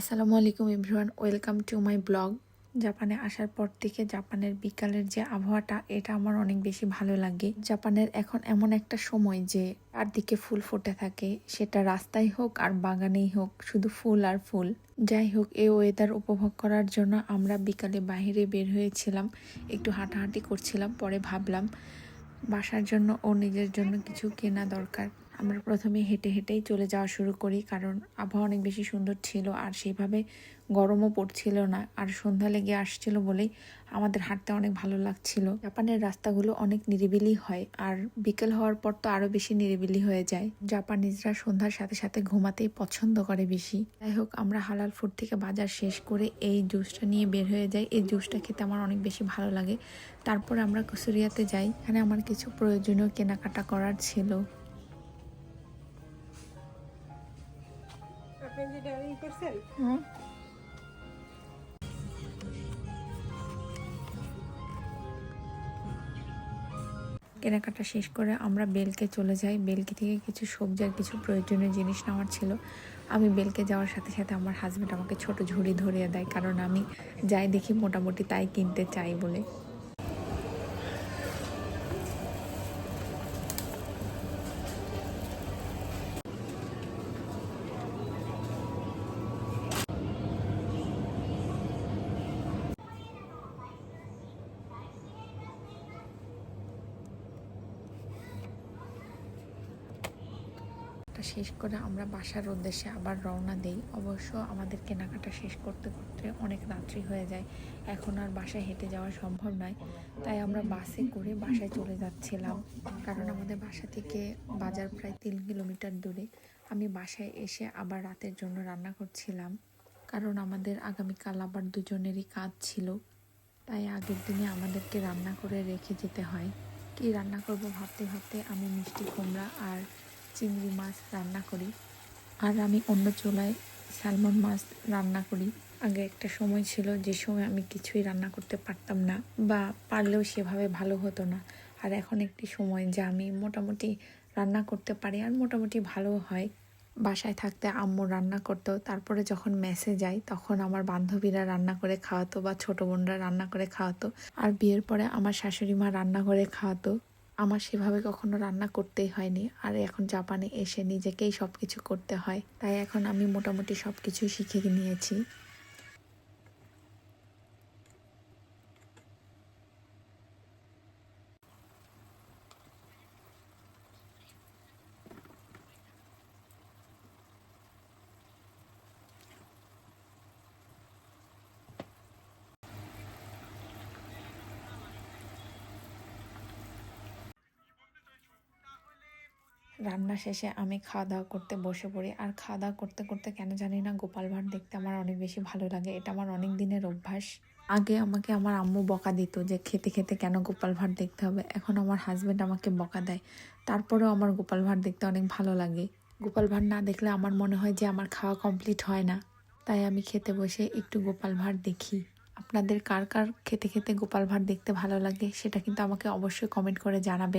আসসালামু আলাইকুম everyone, welcome to my blog. জাপানে আসার পর থেকে জাপানের বিকালের যে আবহাওয়াটা, এটা আমার অনেক বেশি ভালো লাগে। জাপানের এখন এমন একটা সময় যে চারদিকে ফুল ফুটে থাকে, সেটা রাস্তায় হোক আর বাগানেই হোক, শুধু ফুল আর ফুল। যাই হোক, এই ওয়েদার উপভোগ করার জন্য আমরা বিকালে বাইরে বের হয়েছিলাম, একটু হাঁটাহাঁটি করছিলাম, পরে ভাবলাম বাসার জন্য ও নিজের জন্য কিছু কেনা দরকার। আমরা প্রথমে হেঁটে হেঁটেই চলে যাওয়া শুরু করি, কারণ আবহাওয়া অনেক বেশি সুন্দর ছিল আর সেইভাবে গরমও পড়ছিল না। আর সন্ধ্যা লেগে আসছিল বলেই আমাদের হাঁটতে অনেক ভালো লাগছিল। জাপানের রাস্তাগুলো অনেক নিরিবিলি হয় আর বিকেল হওয়ার পর তো আরও বেশি নিরিবিলি হয়ে যায়। জাপানিজরা সন্ধ্যার সাথে সাথে ঘুমাতেই পছন্দ করে বেশি। যাই হোক, আমরা হালাল ফুড থেকে বাজার শেষ করে এই জুসটা নিয়ে বের হয়ে যাই। এই জুসটা খেতে আমার অনেক বেশি ভালো লাগে। তারপরে আমরা কুসুরিয়াতে যাই। এখানে আমার কিছু প্রয়োজনীয় কেনাকাটা করার ছিল। আপনি যেটা ই করছেন হুম কেনাকাটা শেষ করে আমরা বেলকে চলে যাই। বেলকে থেকে কিছু সবজি আর কিছু প্রয়োজনীয় জিনিস নেওয়ার ছিল। আমি বেলকে যাওয়ার সাথে সাথে আমার হাজব্যান্ড আমাকে ছোট ঝুড়ি ধরিয়ে দেয় কারণ আমি যাই দেখি মোটামুটি তাই কিনতে চাই বলে। কেনাকাটা শেষ করে আমরা বাসার উদ্দেশ্যে আবার রওনা দেই। অবশ্য আমাদের কেনাকাটা শেষ করতে করতে অনেক রাত্রি হয়ে যায়। এখন আর বাসায় হেঁটে যাওয়া সম্ভব নয়। তাই আমরা বাসে করে বাসায় চলে যাচ্ছিলাম। কারণ আমাদের বাসা থেকে বাজার প্রায় তিন কিলোমিটার দূরে। আমি বাসায় এসে আবার রাতের জন্য রান্না করছিলাম। কারণ আমাদের আগামীকাল আবার দুজনেরই কাজ ছিল। তাই আগের দিনে আমাদেরকে রান্না করে রেখে যেতে হয়। কি রান্না করব ভাবতে ভাবতে আমি মিষ্টি কুমড়া আর চিংড়ি মাছ রান্না করি। আর আমি অন্য চুলায় স্যালমন মাছ রান্না করি। আগে একটা সময় ছিল যে সময় আমি কিছুই রান্না করতে পারতাম না বা পারলেও সেভাবে ভালো হতো না। আর এখন একটি সময় যে আমি মোটামুটি রান্না করতে পারি আর মোটামুটি ভালো হয়। বাসায় থাকতে আম্মু রান্না করতো, তারপরে যখন মেসে যাই তখন আমার বান্ধবীরা রান্না করে খাওয়াতো বা ছোট বোনরা রান্না করে খাওয়াতো। আর বিয়ের পরে আমার শাশুড়ি মা রান্না করে খাওয়াতো। আমার সেভাবে কখনো রান্না করতেই হয়নি। আর এখন জাপানে এসে নিজেকেই সব কিছু করতে হয়। তাই এখন আমি মোটামুটি সব কিছু শিখে নিয়েছি। রান্না শেষে আমি খাওয়া দাওয়া করতে বসে পড়ি। আর খাওয়া দাওয়া করতে করতে কেন জানি না গোপাল ভাঁড় দেখতে আমার অনেক বেশি ভালো লাগে। এটা আমার অনেক দিনের অভ্যাস। আগে আমাকে আমার আম্মু বকা দিত যে, খেতে খেতে কেন গোপাল ভাঁড় দেখতে হবে? এখন আমার হাজবেন্ড আমাকে বকা দেয়। তারপরেও আমার গোপাল ভাঁড় দেখতে অনেক ভালো লাগে। গোপাল ভাঁড় না দেখলে আমার মনে হয় যে, আমার খাওয়া কমপ্লিট হয় না। তাই আমি খেতে বসে একটু গোপাল ভাঁড় দেখি। আপনাদের কার কার খেতে খেতে গোপাল ভাঁড় দেখতে ভালো লাগে, সেটা কিন্তু আমাকে অবশ্যই কমেন্ট করে জানাবেন।